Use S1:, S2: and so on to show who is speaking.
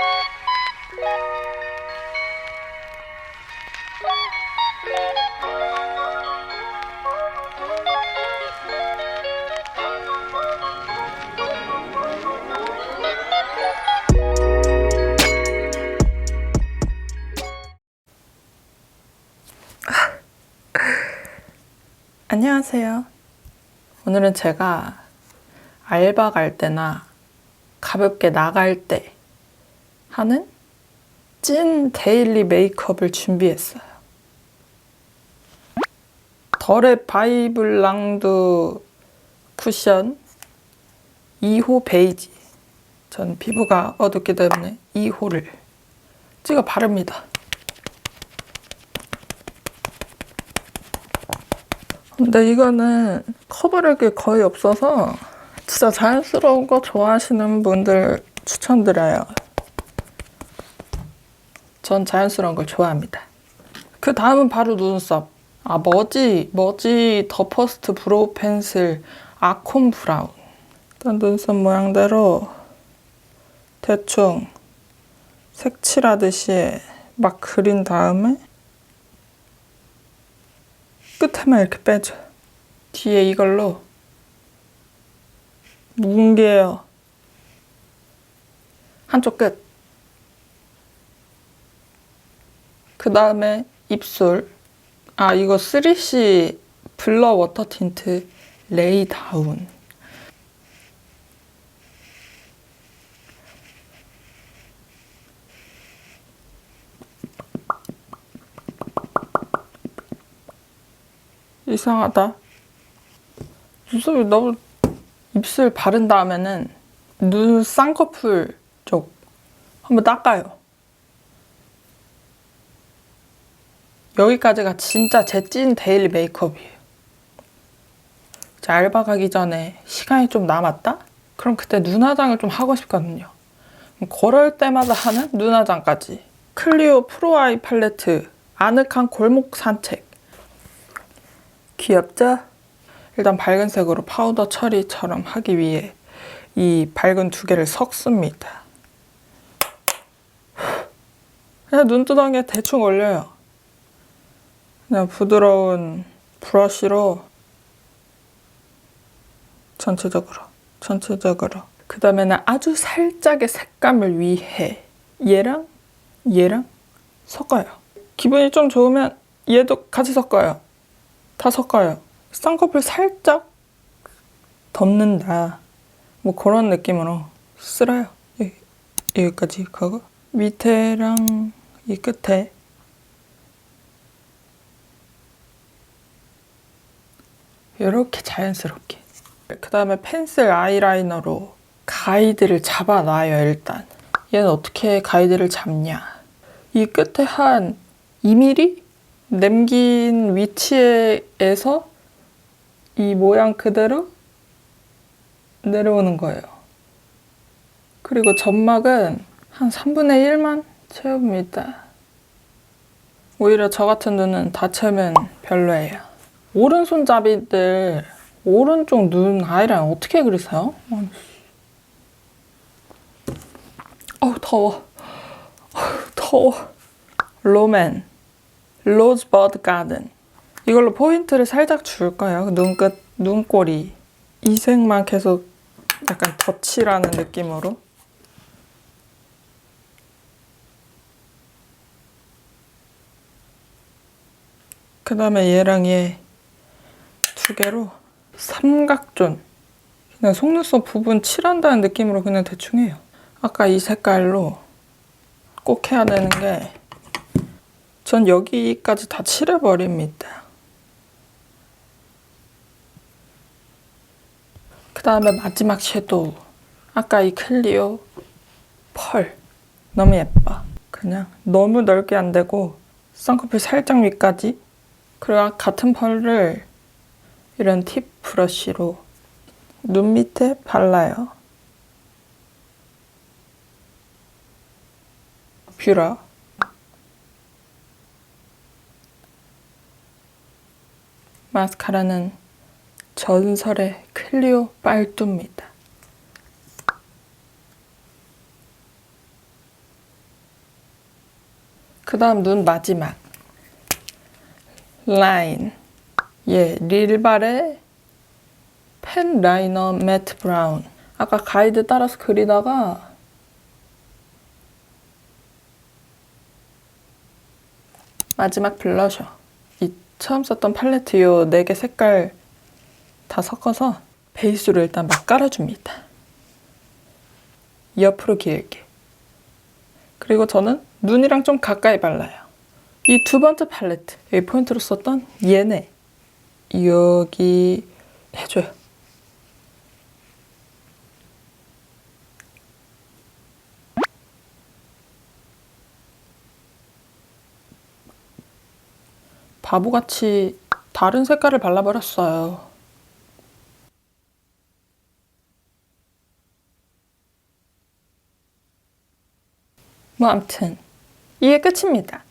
S1: 안녕하세요. 오늘은 제가 알바 갈 때나 가볍게 나갈 때 하는 찐 데일리 메이크업을 준비했어요. 덜의 바이블 랑드 쿠션 2호 베이지. 전 피부가 어둡기 때문에 2호를 찍어 바릅니다. 근데 이거는 커버할 게 거의 없어서 진짜 자연스러운 거 좋아하시는 분들 추천드려요. 전 자연스러운 걸 좋아합니다. 그 다음은 바로 눈썹. 아, 머지, 머지 더 퍼스트 브로우 펜슬 아콘 브라운. 일단 눈썹 모양대로 대충 색칠하듯이 막 그린 다음에 끝에만 이렇게 빼줘. 뒤에 이걸로 뭉개요. 한쪽 끝. 그 다음에 입술. 아, 이거 3C 블러 워터 틴트 레이 다운. 이상하다. 눈썹이 너무 입술 바른 다음에는 눈 쌍꺼풀 쪽 한번 닦아요. 여기까지가 진짜 제 찐 데일리 메이크업이에요. 이제 알바 가기 전에 시간이 좀 남았다? 그럼 그때 눈화장을 좀 하고 싶거든요. 그럴 때마다 하는 눈화장까지. 클리오 프로아이 팔레트 아늑한 골목 산책 귀엽죠? 일단 밝은 색으로 파우더 처리처럼 하기 위해 이 밝은 두 개를 섞습니다. 그냥 눈두덩이에 대충 올려요. 그냥 부드러운 브러쉬로 전체적으로, 전체적으로. 그 다음에는 아주 살짝의 색감을 위해 얘랑 얘랑 섞어요. 기분이 좀 좋으면 얘도 같이 섞어요. 다 섞어요. 쌍꺼풀 살짝 덮는다. 뭐 그런 느낌으로 쓸어요. 여기, 여기까지 가고 밑에랑 이 끝에 이렇게 자연스럽게 그 다음에 펜슬 아이라이너로 가이드를 잡아놔요 일단 얘는 어떻게 가이드를 잡냐 이 끝에 한 2mm 남긴 위치에서 이 모양 그대로 내려오는 거예요. 그리고 점막은 한 3분의 1만 채웁니다. 오히려 저 같은 눈은 다 채우면 별로예요. 오른손잡이들 오른쪽 눈 아이라인 어떻게 그리세요? 어우 더워. 어우 더워. 로맨 로즈버드 가든 이걸로 포인트를 살짝 줄 거예요. 눈끝, 눈꼬리 이 색만 계속 약간 덧칠하는 느낌으로 그 다음에 얘랑 얘 두 개로 삼각존 그냥 속눈썹 부분 칠한다는 느낌으로 그냥 대충 해요. 아까 이 색깔로 꼭 해야 되는 게 전 여기까지 다 칠해버립니다. 그 다음에 마지막 섀도우. 아까 이 클리오 펄. 너무 예뻐. 그냥 너무 넓게 안 되고 쌍꺼풀 살짝 위까지. 그리고 같은 펄을 이런 팁 브러쉬로 눈 밑에 발라요. 뷰러. 마스카라는 전설의 클리오 빨뚜입니다. 그 다음 눈 마지막. 라인. 예, 릴발의 펜 라이너 매트 브라운. 아까 가이드 따라서 그리다가 마지막 블러셔. 이 처음 썼던 팔레트 요네개 색깔 다 섞어서 베이스로 일단 막 깔아줍니다. 옆으로 길게. 그리고 저는 눈이랑 좀 가까이 발라요. 이 두 번째 팔레트, 여기 포인트로 썼던 얘네. 여기 해줘요. 바보같이 다른 색깔을 발라버렸어요. 뭐 암튼 이게 끝입니다.